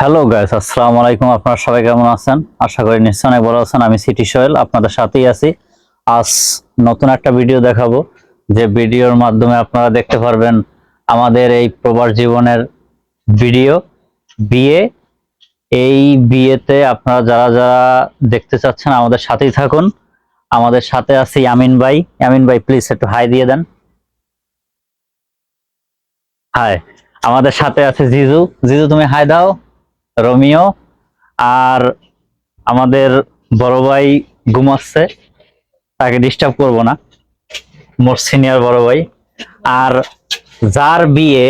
Hello guys আসসালামু আলাইকুম। আপনারা সবাই কেমন আছেন? আশা করি নিশ্চয় অনেক ভালো আছেন। আমি সিটি সোহেল, আপনাদের সাথেই আছি। আজ নতুন একটা ভিডিও দেখাবো। যে ভিডিওর মাধ্যমে আপনারা দেখতে পারবেন আমাদের এই প্রবাস জীবনের ভিডিও বিয়ে, এই বিয়েতে আপনারা যারা যারা দেখতে চাচ্ছেন, আমাদের সাথেই থাকুন। আমাদের সাথে আছে ইয়ামিন ভাই। ইয়ামিন ভাই প্লিজ একটু হাই দিয়ে দেন। হাই আমাদের সাথে আছে জিজু। জিজু, তুমি হাই দাও। রোমিও আর আমাদের বড় ভাই ঘুমাচ্ছে তাকে ডিস্টার্ব করব না, মোর সিনিয়র বড় ভাই। আর যার বিয়ে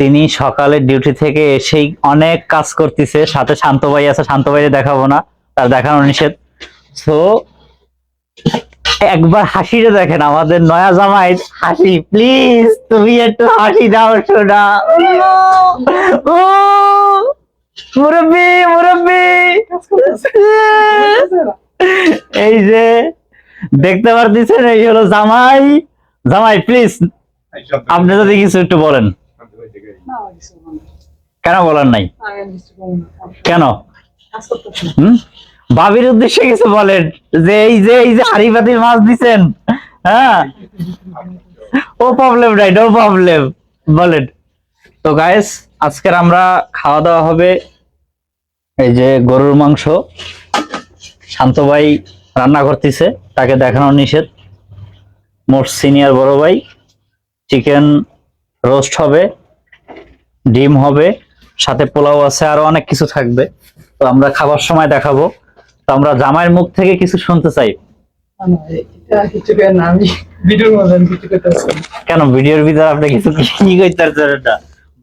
তিনি সকালে ডিউটি থেকে এসেই অনেক কাজ করতেছে, সাথে শান্ত ভাই আছে, শান্ত ভাইকে দেখাবো না, তার দেখানো নিষেধ। তো একবার হাসিটা দেখেন, আমাদের নয়া জামাই হাসি। প্লিজ তুমি একটু হাসি দাও ও মুরব্বি মুরব্বি। এই যে দেখতে পারতেছেন, এই হলো জামাই। জামাই প্লিজ আপনি যদি কিছু একটু বলেন। কেন বলেন নাই? কেন? ভাবির উদ্দেশ্যে কিছু বলেন। যে এই যে এই যে হাড়ি পাতির মাছ দিচ্ছেন হ্যাঁ? ও প্রবলেম নাই নো প্রবলেম বলেন। তো গাইস আজকের আমরা খাওয়া দাওয়া হবে এই যে গরুর মাংস শান্ত ভাই রান্না করতেছে তাকে দেখানো নিষেধ। মোর সিনিয়র বড় ভাই চিকেন রোস্ট হবে ডিম হবে সাথে পোলাও আছে আরও অনেক কিছু থাকবে। তো আমরা খাবার সময় দেখাবো। তো আমরা জামাইয়ের মুখ থেকে কিছু শুনতে চাই। কেন ভিডিওর ভিতরে আপনি কিছু কি করতে পারছেন এটা?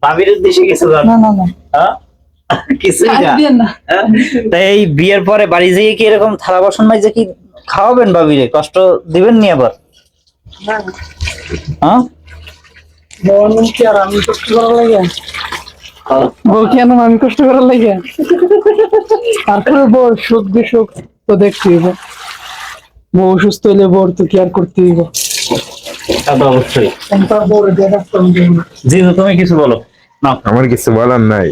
ভাবির উদ্দেশ্যে কিছু না না না। হ্যাঁ? কিছুই না। হ্যাঁ? তাই এই বিয়ের পরে বাড়ি যেয়ে কি এরকম থালা বাসন মাইজে কি খাওয়াবেন ভাবিরে কষ্ট দিবেন নি আবার? হ্যাঁ? কি আর আমি কষ্ট করার লাগে? বউ কেন আমি কষ্ট করার লাগে? তারপরে বউ সুখ বিসুখ তো দেখতে হইব বউ সুস্থ হইলে বউর তো কেয়ার করতে হইব তা তো অবশ্যই। জি তুমি কিছু বলো। না আমার কিছু বলার নাই।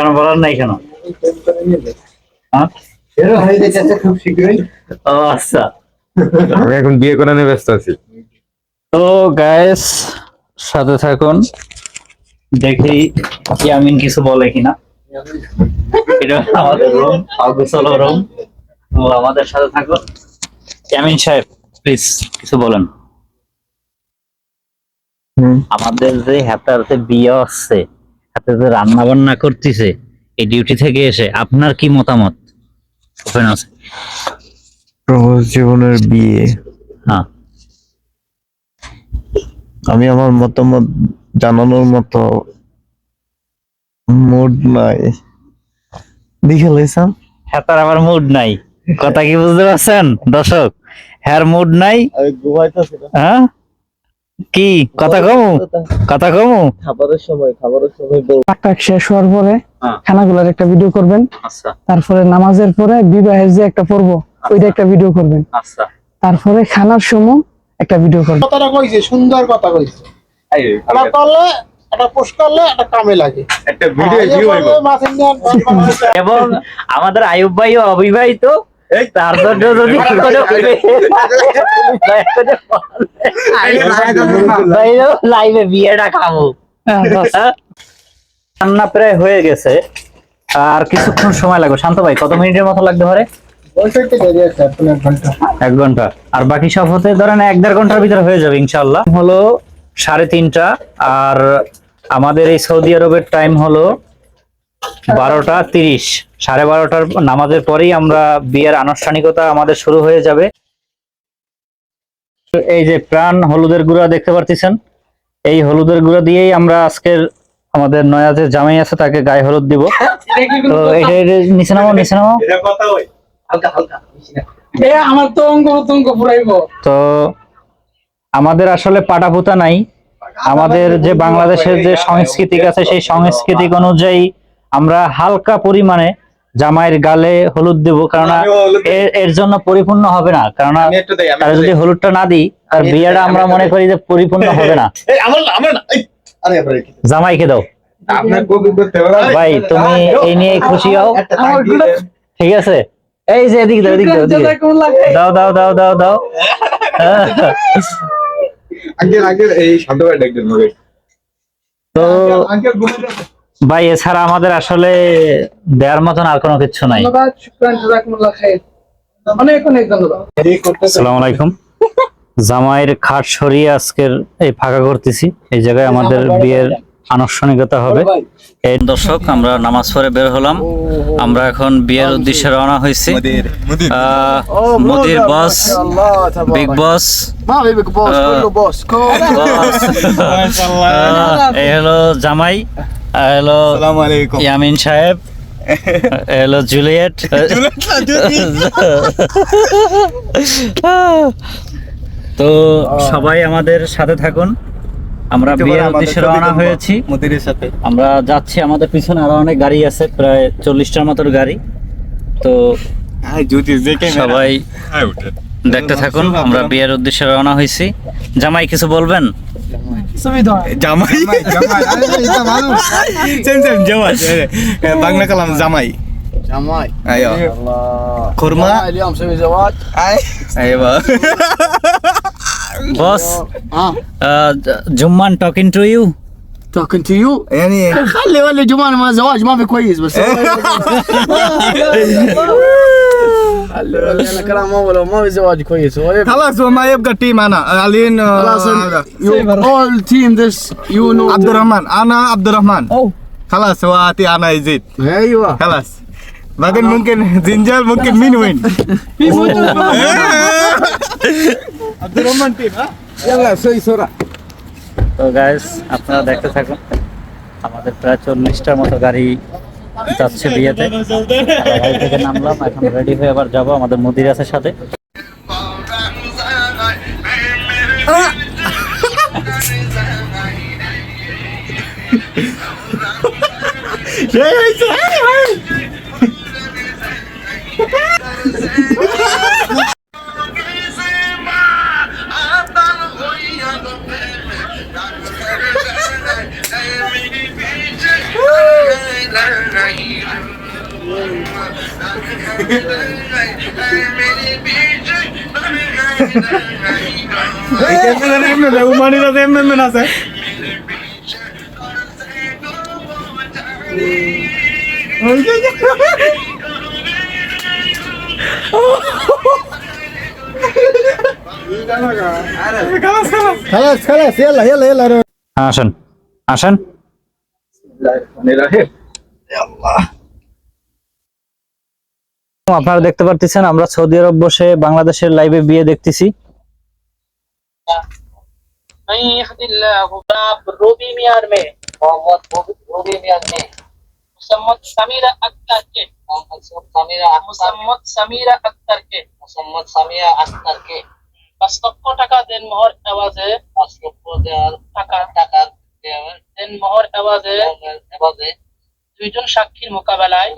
কেন বলার নাই কেন? হ্যাঁ? খুব শীঘ্রই। ও আচ্ছা। আমি এখন বিয়ে করা নিয়ে ব্যস্ত আছি। তো গায়েস সাথে থাকুন। দেখি ইয়ামিন কিছু বলে কিনা। এটা আমাদের রুম অগুসল রুম তো আমাদের সাথে থাকুন। ইয়ামিন সাহেব প্লিজ কিছু বলেন। আমাদের যে হাতে বিয়ে আসছে হাতে যে রান্না বান্না করতেছে এই ডিউটি থেকে এসে আপনার কি মতামত? ওপেন আছে। প্রবাস জীবনের বিয়ে। হ্যাঁ। আমি আমার মতামত জানানোর মতো মুড নাই। দেখে লাইছাম হ্যাঁ তার আবার মুড নাই। কথা কি বুঝতে পারছেন দর্শক? হ্যার মুড নাই? হ্যাঁ? কি? কথা কমু? কথা কমু? খাবারের সময় খাবারের সময় পাকটাক শেষ হওয়ার পরে। খানাগুলোর একটা ভিডিও করবেন। আচ্ছা। তারপরে নামাজের পরে বিবাহের যে একটা পর্ব ওইটা একটা ভিডিও করবেন। আচ্ছা। তারপরে খানার সময় একটা ভিডিও করবেন। কথাটা কইছে সুন্দর কথা কইছে। এটা করলে এটা পোস্ট করলে এটা কামে লাগে। একটা ভিডিও এবং আমাদের আয়ুব ভাইও অবিবাহিত। তার জন্য যদি লাইভে বিয়েটা খাব। হ্যাঁ? রান্না প্রায় হয়ে গেছে। আর কিছুক্ষণ সময় লাগবে। শান্ত ভাই কত মিনিটের মতো লাগতে পারে? এক ঘণ্টা। আর বাকি সব হতে ধরেন এক দেড় ঘণ্টার ভিতরে হয়ে যাবে ইনশাল্লাহ হলো সাড়ে তিনটা। আর আমাদের এই সৌদি আরবের টাইম হলো বারোটা তিরিশ সাড়ে বারোটার নামাজের পরেই আমরা বিয়ের আনুষ্ঠানিকতা আমাদের শুরু হয়ে যাবে। এই যে প্রাণ হলুদের গুঁড়া দেখতে পারতেছেন এই হলুদের গুঁড়া দিয়েই আমরা আজকের আমাদের নয়া যে জামাই আছে তাকে গায়ে হলুদ দিব। তো এটা নিচে নামো নিচে নামো তো আমাদের আসলে পাটাপুতা নাই। আমাদের যে বাংলাদেশের যে সাংস্কৃতিক আছে সেই সাংস্কৃতিক অনুযায়ী আমরা হালকা পরিমাণে জামাইয়ের গালে হলুদ দেব কারণ এর- এর জন্য পরিপূর্ণ হবে না কারণ তার যদি হলুদটা না দিই তার বিয়েটা আমরা মনে করি যে পরিপূর্ণ হবে না। জামাইকে দাও। ভাই তুমি এই নিয়ে খুশি হও। ঠিক আছে? এই যে এদিকে দাও এদিকে দাও দাও। দাও দাও দাও দাও। আঙ্কেল আঙ্কেল এই শান্ত ভাই দেখবেন তো ভাই এছাড়া আমাদের আসলে দেওয়ার মতন আর কোনো কিছু নাই। ধন্যবাদ শুক্রান অনেক অনেক ধন্যবাদ। আসসালামু আলাইকুম। জামাইয়ের খাট সরিয়ে আজকের এই ফাঁকা করতেছি। এই জায়গায় আমাদের বিয়ের আনুষ্ঠানিকতা হবে। এই দর্শক আমরা নামাজ পড়ে বের হলাম। আমরা এখন বিয়ের উদ্দেশ্যে রওনা হয়েছি। আহ, মোদির বস। বিগ বস। মা বিবেক বস আহ, কইলো বস। এই হলো জামাই। হলো ইয়ামিন সাহেব। হলো জুলিয়েট। তো সবাই আমাদের সাথে থাকুন। আমরা বিয়ের উদ্দেশ্যে রওনা হয়েছি। সাথে। আমরা যাচ্ছি আমাদের পিছনে আরও অনেক গাড়ি আছে প্রায় চল্লিশটার মতো গাড়ি। তো সবাই দেখতে থাকুন আমরা বিয়ের উদ্দেশ্যে রওনা হয়েছি। জামাই কিছু বলবেন? সুবিধা জামাই সেম সেম জামাই বাংলা কালাম জামাই জামাই আয়ো খুরমা اليوم مسوي زواج আয় আইবা বস ها Jumman talking to you talking to you يعني خلي ولي جمال ما زواج ما في كويس بس خلي ولي انا كلام اول ما في زواج كويس هو يبقى- خلاص هو ما يبقى تيم انا الين خلاص you all team this you know عبد الرحمن انا عبد الرحمن أوه. خلاص هو اتي انا يزيد ايوه خلاص بعدين ممكن زنجال ممكن مين وين عبد الرحمن تيم ها يلا سوي سرعه তো গাইস আপনারা দেখতে থাকুন আমাদের প্রায় চল্লিশটার মতো গাড়ি যাচ্ছে বিয়েতে। গাড়ি থেকে নামলাম এখন রেডি হয়ে আবার যাব আমাদের মুদির আছে সাথে। Hey, hey, hey, আছে হুমানিরা তো এমনি আছে আসেন আসেন আল্লাহ আপনারা দেখতে পারতেছেন, আমরা সৌদি আরব বসে বাংলাদেশের লাইভে বিয়ে দেখতেছি। পাঁচ লক্ষ টাকা দেন আওয়াজে পাঁচ লক্ষ টাকা টাকা দেন মোহর আওয়াজে আওয়াজে দুইজন সাক্ষীর মোকাবেলায়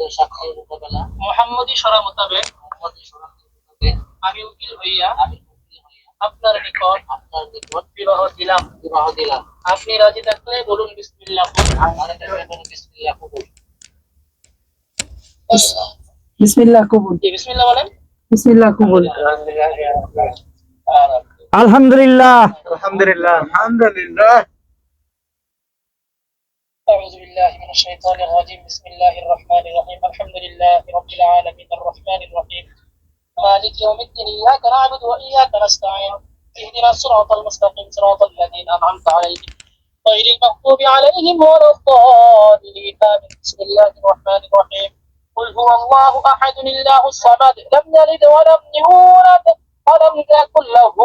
মোহাম্মদী সরা মোতাবেক মোহাম্মদী সরা মোতাবেক। আমি উকিল হইয়া আমি উকিল হইয়া আপনার নিকট আপনার নিকট বিবাহ দিলাম। বিবাহ দিলাম। আপনি রাজি থাকলে বলুন বিসমিল্লাহ বিসমিল্লাহ কবুল বিসমিল্লাহ কবুল। কি বিসমিল্লাহ বলেন। বিসমিল্লাহ কবুল। আলহামদুলিল্লাহ। আলহামদুলিল্লাহ। আলহামদুলিল্লাহ। أعوذ بالله من الشيطان الرجيم. بسم الله الرحمن الرحيم. الحمد لله رب العالمين. الرحمن الرحيم. مالك يوم الدين. إياك نعبد وإياك نستعين. اهدنا الصراط المستقيم. صراط الذين أنعمت عليهم. غير المغضوب عليهم ولا الضالين. آمين. بسم الله الرحمن الرحيم. قل هو الله أحد الله الصمد. لم يلد ولم يولد ولم يكن له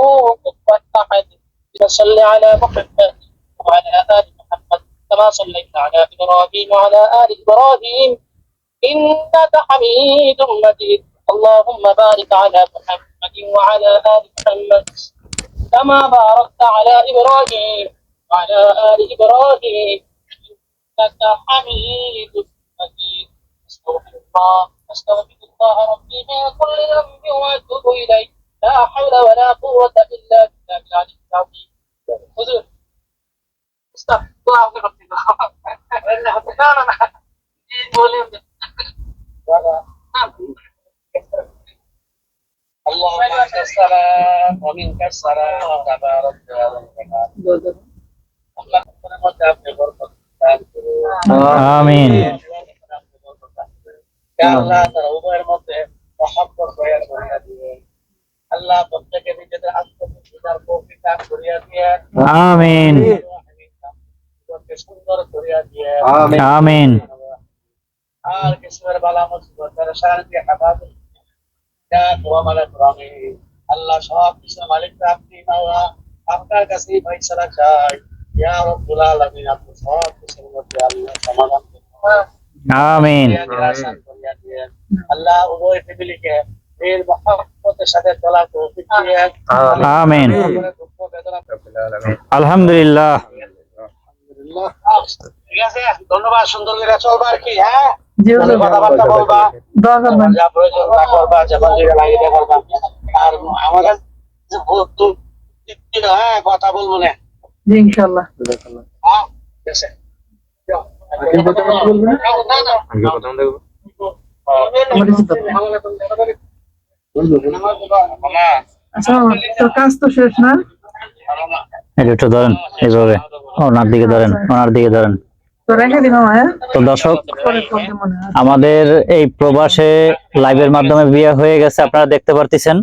كفوا أحد. صل على محمد وعلى آل محمد كما صليت على إبراهيم وعلى آل إبراهيم إنك حميد مجيد. اللهم بارك على محمد وعلى آل محمد كما باركت على إبراهيم وعلى آل إبراهيم إنك حميد مجيد. أستغفر الله أستغفر الله ربي من كل ذنب وأتوب إليه. لا حول ولا قوة إلا بالله العلي العظيم. ومنك السلام تبارك يا ذا الجلال আল্লাহ তোমার মধ্যে আপনি বরকত দান করুন আমিন ইয়া আল্লাহ তারা উভয়ের মধ্যে মহব্বত তৈরি করিয়া দিবেন আল্লাহ প্রত্যেকে নিজেদের আত্মবিশ্বাস তৌফিক দান করিয়া দিয়ে আমিন জীবনকে সুন্দর করিয়া দিয়ে আমিন আর কিসমের বালা মুসিবত পেরেশান দিয়ে হেফাজত ইয়া তোমার প্রাণী আল্লাহ সব কিছু মালিক আপনি মাওলা আপনার কাছেই ফয়সালা চাই। ইয়া রব্বুল আলামিন আপনি সব কিছুর মধ্যে আল্লাহ সমাধান করুন। আমিন। আল্লাহ উভয় ফ্যামিলিকে মহব্বতের সাথে চলা তৌফিক দিয়েন আমিন। আলহামদুলিল্লাহ। ঠিক আছে ধন্যবাদ সুন্দর করে চলবা আর কি হ্যাঁ? কথাবার্তা বলবা। যা প্রয়োজন করবা করবা। আর আমার কাছে হ্যাঁ কথা বলব না। হ্যাঁ। আচ্ছা কাজ তো শেষ না? একটু ধরেন এইভাবে। ওনার দিকে ধরেন ওনার দিকে ধরেন। তো হ্যাঁ? তো দর্শক আমাদের এই প্রবাসে লাইভের মাধ্যমে বিয়ে হয়ে গেছে আপনারা দেখতে পারতেছেন।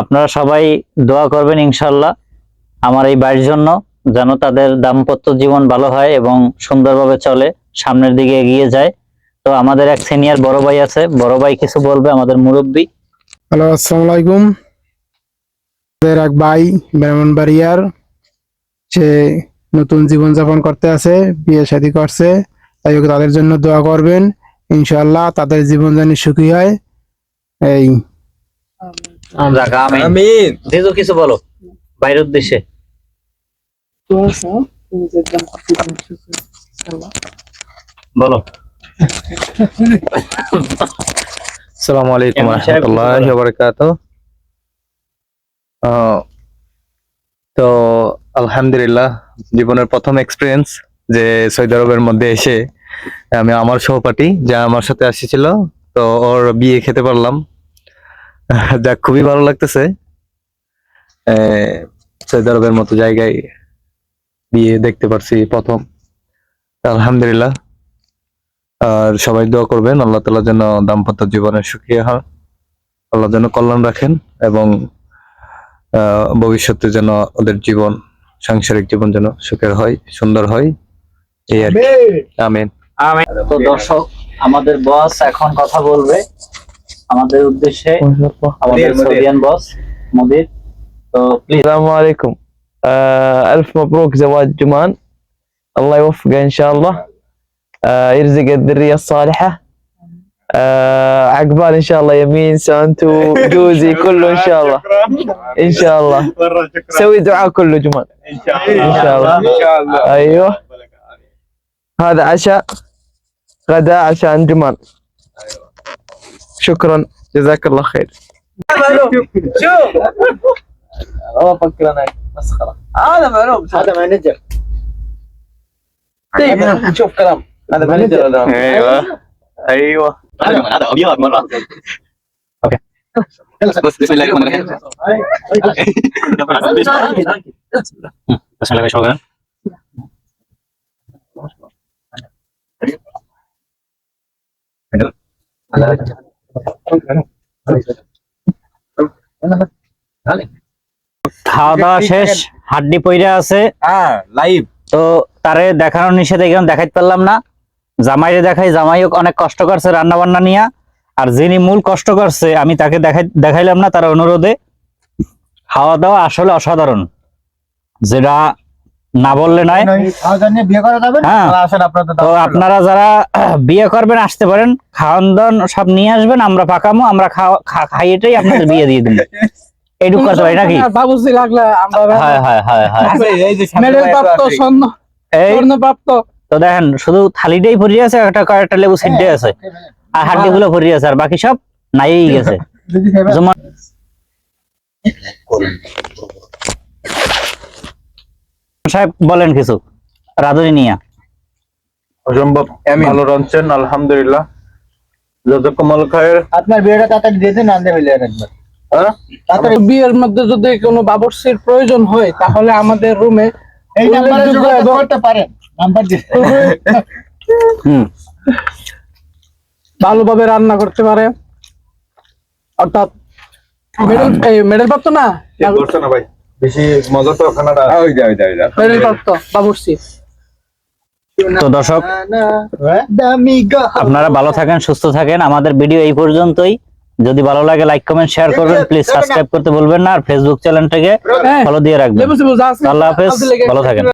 আপনারা সবাই দোয়া করবেন ইনশাল্লাহ আমার এই বাড়ির জন্য যেন তাদের দাম্পত্য জীবন ভালো হয় এবং সুন্দরভাবে চলে, সামনের দিকে এগিয়ে যায়। তো আমাদের এক সিনিয়র বড় ভাই আছে, বড় ভাই কিছু বলবে আমাদের মুরব্বী। হ্যালো, আসসালামু আলাইকুম। এক ভাই ব্রাহ্মণবাড়িয়ার, সে নতুন জীবন যাপন করতে আছে, বিয়ে শাদী করছে। তাই তাদের জন্য দোয়া করবেন। ইনশাল্লাহ তাদের জীবন জানি সুখী হয়। এই আমিন। কিছু বলো। বাইরের উদ্দেশ্যে। বলো। আসসালামু আলাইকুম কেমন সাহেব, রহমতুল্লাহি ওয়া বারাকাতুহু তো আলহামদুলিল্লাহ জীবনের প্রথম এক্সপিরিয়েন্স যে সৌদি আরবের মধ্যে এসে আমি আমার সহপাঠী যা আমার সাথে আসছিল তো ওর বিয়ে খেতে পারলাম। যাক খুবই ভালো লাগতেছে। সৌদি আরবের মতো জায়গায় বিয়ে দেখতে পারছি প্রথম। আলহামদুলিল্লাহ। আর সবাই দোয়া করবেন আল্লাহ তালা যেন দাম্পত্য জীবনে সুখী হয় আল্লাহ যেন কল্যাণ রাখেন এবং আহ, ভবিষ্যতে যেন ওদের জীবন সাংসারিক জীবন যেন সুখের হয় সুন্দর হয়। এই আর কি। আমিন। তো দর্শক আমাদের বস এখন কথা বলবে। আমাদের উদ্দেশ্যে আমাদের মুদির, মুদির। সৌদিয়ান বস মুদির তো প্লিজ السلام عليكم آه ألف مبروك زواج جمان الله يوفقه إن شاء الله آه يرزق الذرية الصالحة آه عقبال إن شاء الله يمين سانتو جوزي كله إن شاء الله إن شاء الله سوي دعاء كله جمان إن شاء الله أيوه هذا عشاء غداء عشان جمان شكرا. جزاك الله خير. والله أفكر أنا مسخرة. هذا معلوم. هذا مانجر شوف كلام. هذا مانجر ولا أيوه. أيوه. هذا أبيض مرة. أوكي. بس بسم الله الرحمن الرحيم. بسم الله খাওয়া দাওয়া শেষ হাড্ডি পইরা আছে। হ্যাঁ লাইভ তো তারে দেখানোর নিষেধ এখানে দেখাইতে পারলাম না। জামাইরে দেখাই জামাইও অনেক কষ্ট করছে রান্না বান্না নিয়ে। আর যিনি মূল কষ্ট করছে আমি তাকে দেখাই দেখাইলাম না তার অনুরোধে। খাওয়া দাওয়া আসলে অসাধারণ। যেটা না বললে নয়। বিয়ে করা যাবে হ্যাঁ। আসেন আপনাদের তো আপনারা যারা বিয়ে করবেন আসতে পারেন। খাওয়ান দাওয়ান সব নিয়ে আসবেন আমরা পাকামো আমরা খাওয়া- খা- খাইয়েটাই আপনাদের বিয়ে দিয়ে দিন এইটুকু করতে পারি নাকি? বাবুজি লাগলে হয় হয় হয় হয় তো দেখেন শুধু থালিটাই ভরিয়ে আছে একটা কয়েকটা লেবু সিদ্ধে আছে। আর হাড্ডি গুলো ভরিয়ে আছে আর বাকি সব নাই গেছে। যেমন সাহেব বলেন কিছু। রাধুনি নিয়া। অসম্ভব। ভালো রাঁধছেন আলহামদুলিল্লাহ। খায়ের আপনার বিয়েটা তাড়াতাড়ি দিয়ে দিন আনতে মিলে একবার। বিয়ের মধ্যে যদি কোনো বাবরসির প্রয়োজন হয় তাহলে আমাদের রুমে এই নাম্বারে যোগাযোগ করতে পারেন। নাম্বার দিয়ে হুম। ভালোভাবে রান্না করতে পারে। অর্থাৎ মেডেল এই মেডেল প্রাপ্ত ধরছে না ভাই। বেশি মজা তো খানাটা ওই যা ওই যা ওই যা। মেডেল তো দর্শক আপনারা ভালো থাকেন সুস্থ থাকেন। আমাদের ভিডিও এই পর্যন্তই। যদি ভালো লাগে লাইক কমেন্ট শেয়ার করবেন। প্লিজ সাবস্ক্রাইব করতে বলবেন না। আর ফেসবুক চ্যানেলটাকে হ্যাঁ। ফলো দিয়ে রাখবেন। আল্লাহ হাফেজ। ভালো থাকেন।